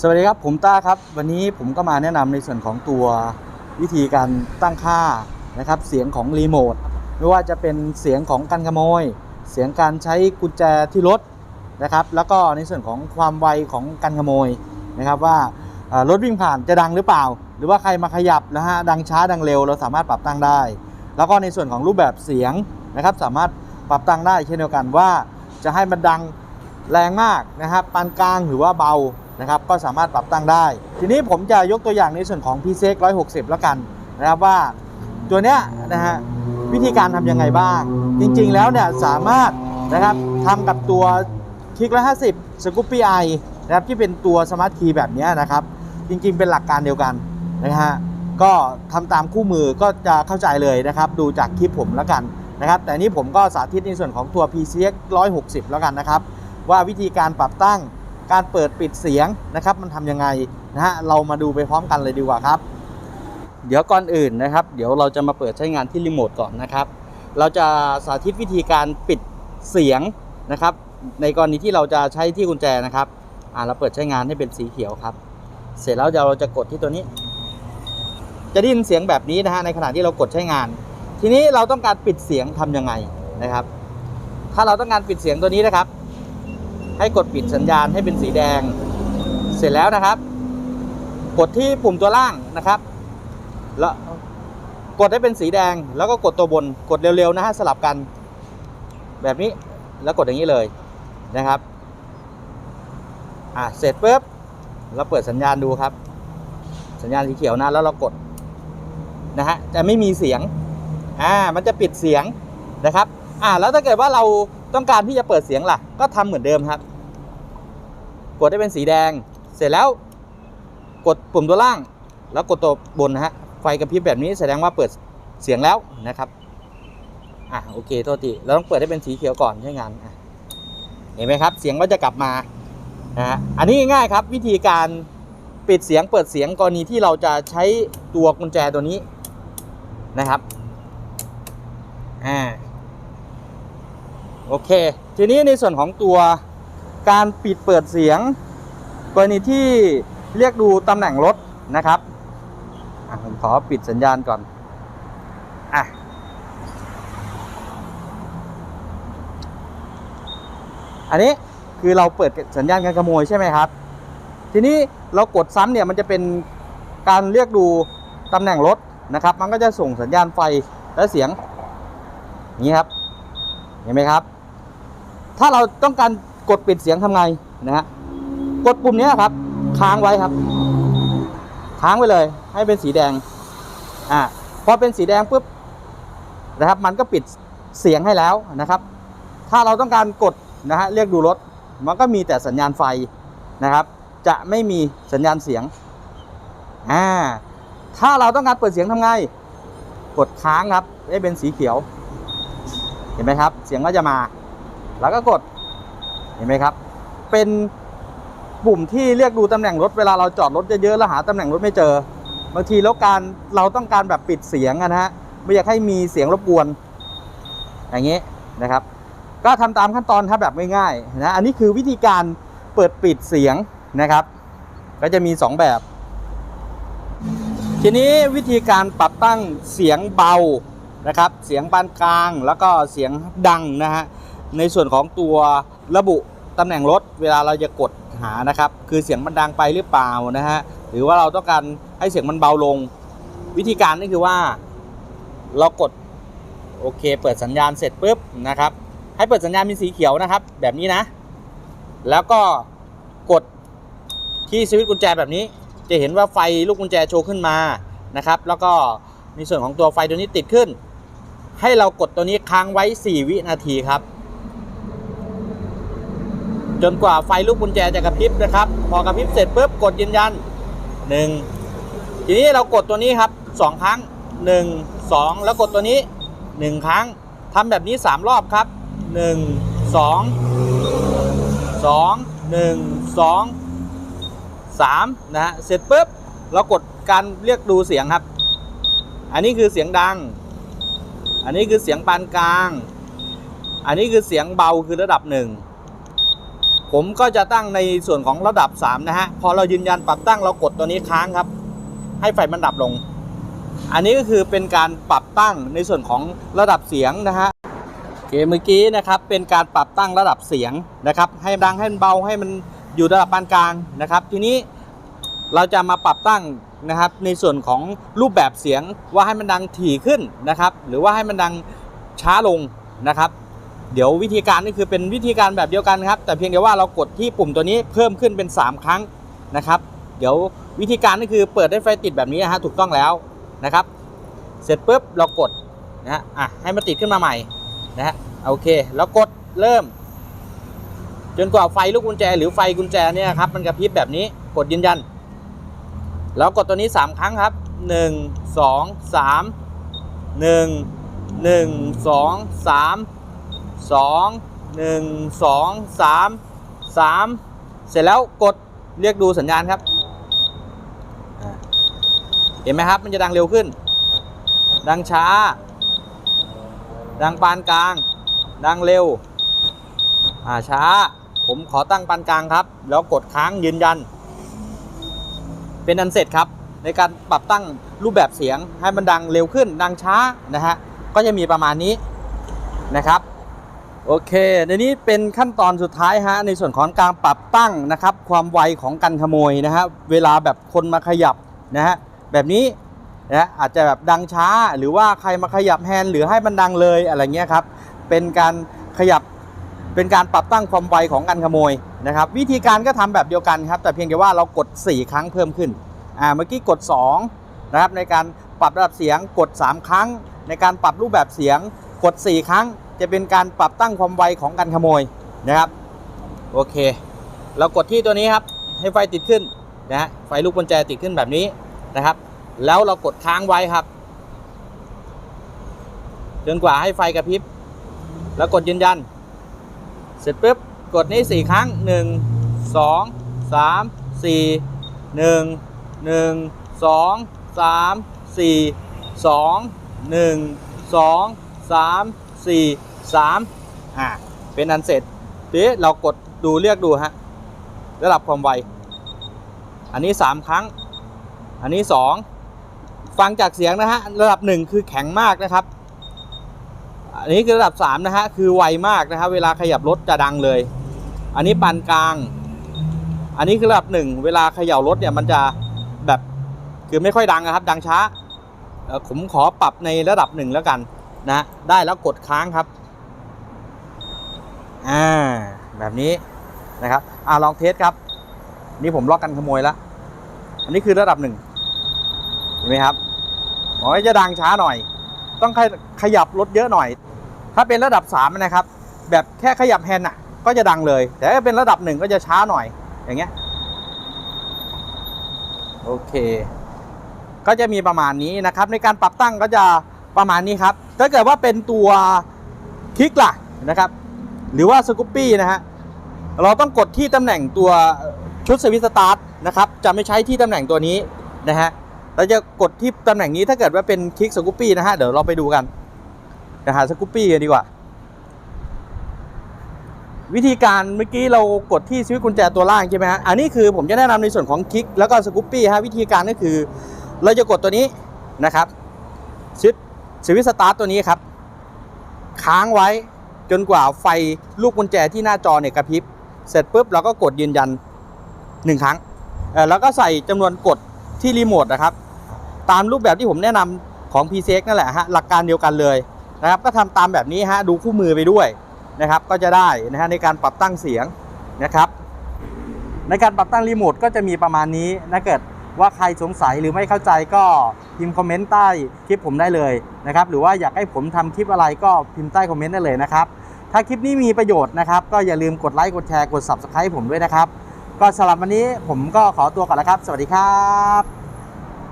สวัสดีครับผมต้าครับ วันนี้ผมก็มาแนะนำในส่วนของตัววิธีการตั้งค่านะครับ เสียงของรีโมทไม่ว่าจะเป็นเสียงของการขโมย เสียงการใช้กุญแจที่รถนะครับ แล้วก็ในส่วนของความไวของการขโมยนะครับ ว่ารถวิ่งผ่านจะดังหรือเปล่า หรือว่าใครมาขยับนะฮะดังช้าดังเร็วเราสามารถปรับตั้งได้ แล้วก็ในส่วนของรูปแบบเสียงนะครับ สามารถปรับตั้งได้เช่นเดียวกันว่าจะให้มันดังแรงมากนะครับปานกลางหรือว่าเบา นะครับก็สามารถปรับตั้งได้ ทีนี้ผมจะยกตัวอย่างในส่วนของ p c x 160 แล้วกันนะครับว่าตัวเนี้ยนะฮะวิธีการทำยังไงบ้าง จริงๆแล้วเนี่ยสามารถนะครับทำกับตัวคลิก150 Scoopy i นะครับที่เป็นตัวสมาร์ทคีย์แบบเนี้ยนะครับ จริงๆเป็นหลักการเดียวกันนะฮะก็ทำตามคู่มือก็จะเข้าใจเลยนะครับ ดูจากคลิปผมแล้วกันนะครับ แต่นี่ผมก็สาธิตในส่วนของตัว PCX 160 แล้วกันนะครับ ว่าวิธีการปรับตั้ง การเปิดปิดเสียงนะครับ มันทำยังไงนะฮะเรามาดูไปพร้อมกันเลยดีกว่าครับ เดี๋ยวก่อนอื่นนะครับ เดี๋ยวเราจะมาเปิดใช้งานที่รีโมทก่อนนะครับ เราจะสาธิตวิธีการปิดเสียงนะครับ ในกรณีที่เราจะใช้ที่กุญแจนะครับอ่าเราเปิดใช้งานให้เป็นสีเขียวครับ เสร็จแล้วเดี๋ยวเราจะกดที่ตัวนี้ จะได้ยินเสียงแบบนี้นะฮะในขณะที่เรากดใช้งาน ทีนี้เราต้องการปิดเสียงทำยังไงนะครับ ถ้าเราต้องการปิดเสียงตัวนี้นะครับ ให้กดปิดสัญญาณให้เป็นสีแดง เสร็จแล้วนะครับ กดที่ปุ่มตัวล่างนะครับ แล้วกดให้เป็นสีแดง แล้วก็กดตัวบน กดเร็วๆนะฮะสลับกัน แบบนี้แล้วกดอย่างนี้เลยนะครับ อะเสร็จปุ๊บเราเปิดสัญญาณดูครับ สัญญาณสีเขียวนะแล้วเรากดนะฮะจะไม่มีเสียงอ่ามันจะปิดเสียงนะครับอ่าแล้วถ้าเกิดว่าเรา ต้องการที่จะเปิดเสียงล่ะ ก็ทำเหมือนเดิมครับ กดให้เป็นสีแดง เสร็จแล้ว กดปุ่มตัวล่าง แล้วกดตัวบนนะฮะ ไฟกระพริบแบบนี้แสดงว่าเปิดเสียงแล้วนะครับ อะโอเคโทษทีเราต้องเปิดให้เป็นสีเขียวก่อนใช้งานเห็นไหมครับ เสียงก็จะกลับมานะฮะอันนี้ง่ายครับ วิธีการปิดเสียงเปิดเสียงกรณีที่เราจะใช้ตัวกุญแจตัวนี้นะครับ อ่า โอเค ทีนี้ในส่วนของตัวการปิดเปิดเสียง กรณีที่เรียกดูตำแหน่งรถนะครับผมขอปิดสัญญาณก่อนอะอันนี้คือเราเปิดสัญญาณการขโมยใช่ไหมครับ ทีนี้เรากดซ้ำเนี่ยมันจะเป็นการเรียกดูตำแหน่งรถนะครับ มันก็จะส่งสัญญาณไฟและเสียงอย่างนี้ครับ เห็นไหมครับ ถ้าเราต้องการกดปิดเสียงทำไงนะฮะกดปุ่มนี้ครับ ค้างไว้ครับ ค้างไว้เลย ให้เป็นสีแดงอ่าพอเป็นสีแดงปุ๊บนะครับ มันก็ปิดเสียงให้แล้วนะครับ ถ้าเราต้องการกดนะฮะเรียกดูรถ มันก็มีแต่สัญญาณไฟนะครับ จะไม่มีสัญญาณเสียงอ่าถ้าเราต้องการเปิดเสียงทำไง กดค้างครับให้เป็นสีเขียว เห็นไหมครับ เสียงก็จะมา แล้วก็กดเห็นไหมครับ เป็นปุ่มที่เรียกดูตำแหน่งรถเวลาเราจอดรถเยอะๆแล้วหาตำแหน่งรถไม่เจอ บางทีแล้วการเราต้องการแบบปิดเสียงนะฮะไม่อยากให้มีเสียงรบกวน อย่างนี้นะครับ ก็ทำตามขั้นตอนครับแบบง่ายๆนะอันนี้คือวิธีการเปิดปิดเสียงนะครับ ก็จะมี 2 แบบ ทีนี้วิธีการปรับตั้งเสียงเบานะครับ เสียงปานกลางแล้วก็เสียงดังนะฮะ ในส่วนของตัวระบุตำแหน่งรถเวลาเราจะกดหานะครับ คือเสียงมันดังไปหรือเปล่านะฮะหรือว่าเราต้องการให้เสียงมันเบาลง วิธีการนี่คือว่า เรากดโอเค เปิดสัญญาณเสร็จปุ๊บนะครับ ให้เปิดสัญญาณเป็นสีเขียวนะครับ แบบนี้นะ แล้วก็กดที่สวิตช์กุญแจแบบนี้ จะเห็นว่าไฟลูกกุญแจโชว์ขึ้นมานะครับ แล้วก็ในส่วนของตัวไฟตัวนี้ติดขึ้น ให้เรากดตัวนี้ค้างไว้ 4 วินาทีครับ จนกว่าไฟลูกกุญแจจะกระพริบนะครับ พอกระพริบเสร็จปุ๊บกดยืนยัน1ทีนี้เรากดตัวนี้ครับ2ครั้ง1 2แล้วกดตัวนี้1ครั้งทำแบบนี้3รอบครับ1 2 2 1 2 3นะฮะเสร็จปุ๊บเรากดการเรียกดูเสียงครับ อันนี้คือเสียงดัง อันนี้คือเสียงปานกลาง อันนี้คือเสียงเบาคือระดับหนึ่ง ผมก็จะตั้งในส่วนของระดับ 3 นะฮะ พอเรายืนยันปรับตั้งเรากดตัวนี้ค้างครับ ให้ไฟมันดับลง อันนี้ก็คือเป็นการปรับตั้งในส่วนของระดับเสียงนะฮะโอเคเมื่อกี้นะครับเป็นการปรับตั้งระดับเสียงนะครับ ให้ดังให้มันเบาให้มันอยู่ระดับปานกลางนะครับ ทีนี้เราจะมาปรับตั้งนะครับ ในส่วนของรูปแบบเสียงว่าให้มันดังถี่ขึ้นนะครับ หรือว่าให้มันดังช้าลงนะครับ เดี๋ยววิธีการนี่คือเป็นวิธีการแบบเดียวกันครับ แต่เพียงแต่ว่าเรากดที่ปุ่มตัวนี้เพิ่มขึ้นเป็น 3 ครั้งนะครับ เดี๋ยววิธีการนี่คือเปิดได้ไฟติดแบบนี้นะฮะถูกต้องแล้วนะครับ เสร็จปุ๊บเรากดนะฮะอะให้มันติดขึ้นมาใหม่นะฮะโอเคแล้วกดเริ่ม จนกว่าไฟลูกกุญแจ หรือไฟกุญแจเนี่ยครับมันกระพริบแบบนี้กดยืนยัน แล้วกดตัวนี้ 3 ครั้งครับ 1 2 3 1 1 2 3 สองหนึ่งสองสามสามเสร็จแล้วกดเรียกดูสัญญาณครับ เห็นไหมครับ มันจะดังเร็วขึ้น ดังช้า ดังปานกลาง ดังเร็ว อ่าช้า ผมขอตั้งปานกลางครับ แล้วกดค้างยืนยัน เป็นอันเสร็จครับ ในการปรับตั้งรูปแบบเสียงให้มันดังเร็วขึ้น ดังช้านะฮะ ก็จะมีประมาณนี้นะครับ โอเคในนี้เป็นขั้นตอนสุดท้ายฮะในส่วนของการปรับตั้งนะครับ ความไวของการขโมยนะฮะเวลาแบบคนมาขยับนะฮะแบบนี้นะอาจจะแบบดังช้าหรือว่าใครมาขยับแฮนด์หรือให้มันดังเลยอะไรเงี้ยครับเป็นการขยับเป็นการปรับตั้งความไวของการขโมยนะครับ วิธีการก็ทำแบบเดียวกันครับ แต่เพียงแต่ว่าเรากด 4 ครั้งเพิ่มขึ้นอ่าเมื่อกี้กด2นะครับในการปรับระดับเสียงกด 3 ครั้ง ในการปรับรูปแบบเสียงกด 4 ครั้ง จะเป็นการปรับตั้งความไวของการขโมยนะครับ โอเค เรากดที่ตัวนี้ครับ ให้ไฟติดขึ้นนะฮะไฟลูกกุญแจติดขึ้นแบบนี้นะครับ แล้วเรากดค้างไว้ครับจนกว่าให้ไฟกระพริบ แล้วกดยืนยัน เสร็จปุ๊บกดนี้ 4 ครั้ง 1 2 3 4 1 1 2 3 4 2 1 2 3 4 3อ่าเป็นอันเสร็จทีนี้เรากดดูเรียกดูฮะระดับความไว อันนี้3ครั้ง อันนี้2ฟังจากเสียงนะฮะระดับ1คือแข็งมากนะครับ อันนี้คือระดับ3นะฮะคือไวมากนะครับเวลาขยับรถจะดังเลย อันนี้ปานกลาง อันนี้คือระดับ1เวลาเขย่ารถเนี่ยมันจะแบบคือไม่ค่อยดังนะครับ ดังช้าเอ่อผมขอปรับในระดับ1แล้วกันนะได้แล้วกดค้างครับ อ่าแบบนี้นะครับอ่าลองเทสครับ นี่ผมล็อกกันขโมยแล้ว อันนี้คือระดับหนึ่งเห็นไหมครับอ๋อจะดังช้าหน่อย ต้องขยขยับรถเยอะหน่อย ถ้าเป็นระดับ3นะครับ แบบแค่ขยับแฮนด์อะ ก็จะดังเลย แต่ถ้าเป็นระดับหนึ่งก็จะช้าหน่อย อย่างเงี้ยโอเค ก็จะมีประมาณนี้นะครับ ในการปรับตั้งก็จะประมาณนี้ครับ ถ้าเกิดว่าเป็นตัวคลิกล่ะนะครับ หรือว่าสกูปปี้นะฮะเราต้องกดที่ตำแหน่งตัวชุดสวิตสตาร์ทนะครับจะไม่ใช้ที่ตำแหน่งตัวนี้นะฮะเราจะกดที่ตำแหน่งนี้ถ้าเกิดว่าเป็นคลิกสกูปปี้นะฮะเดี๋ยวเราไปดูกันนะหาสกูปปี้กันดีกว่า วิธีการเมื่อกี้เรากดที่สวิตกุญแจตัวล่างใช่ไหมฮะอันนี้คือผมจะแนะนำในส่วนของคลิกแล้วก็สกูปปี้ฮะวิธีการก็คือ เราจะกดตัวนี้นะครับสวิตสวิตสตาร์ทตัวนี้ครับ ค้างไว้ จนกว่าไฟลูกกุญแจที่หน้าจอเนี่ยกระพริบ เสร็จปุ๊บเราก็กดยืนยันหนึ่งครั้ง แล้วก็ใส่จำนวนกดที่รีโมทนะครับ ตามรูปแบบที่ผมแนะนำของ p c x นั่นแหละฮะหลักการเดียวกันเลยนะครับ ก็ทำตามแบบนี้ฮะดูคู่มือไปด้วยนะครับ ก็จะได้นะฮะในการปรับตั้งเสียงนะครับ ในการปรับตั้งรีโมทก็จะมีประมาณนี้ถ้าเกิดว่าใครสงสัยหรือไม่เข้าใจก็พิมพ์คอมเมนต์ใต้คลิปผมได้เลยนะครับ หรือว่าอยากให้ผมทำคลิปอะไรก็พิมพ์ใต้คอมเมนต์ได้เลยนะครับ ถ้าคลิปนี้มีประโยชน์นะครับ ก็อย่าลืมกดไลค์กดแชร์กด subscribe ผมด้วยนะครับ ก็สำหรับวันนี้ผมก็ขอตัวก่อนแล้วครับ สวัสดีครับ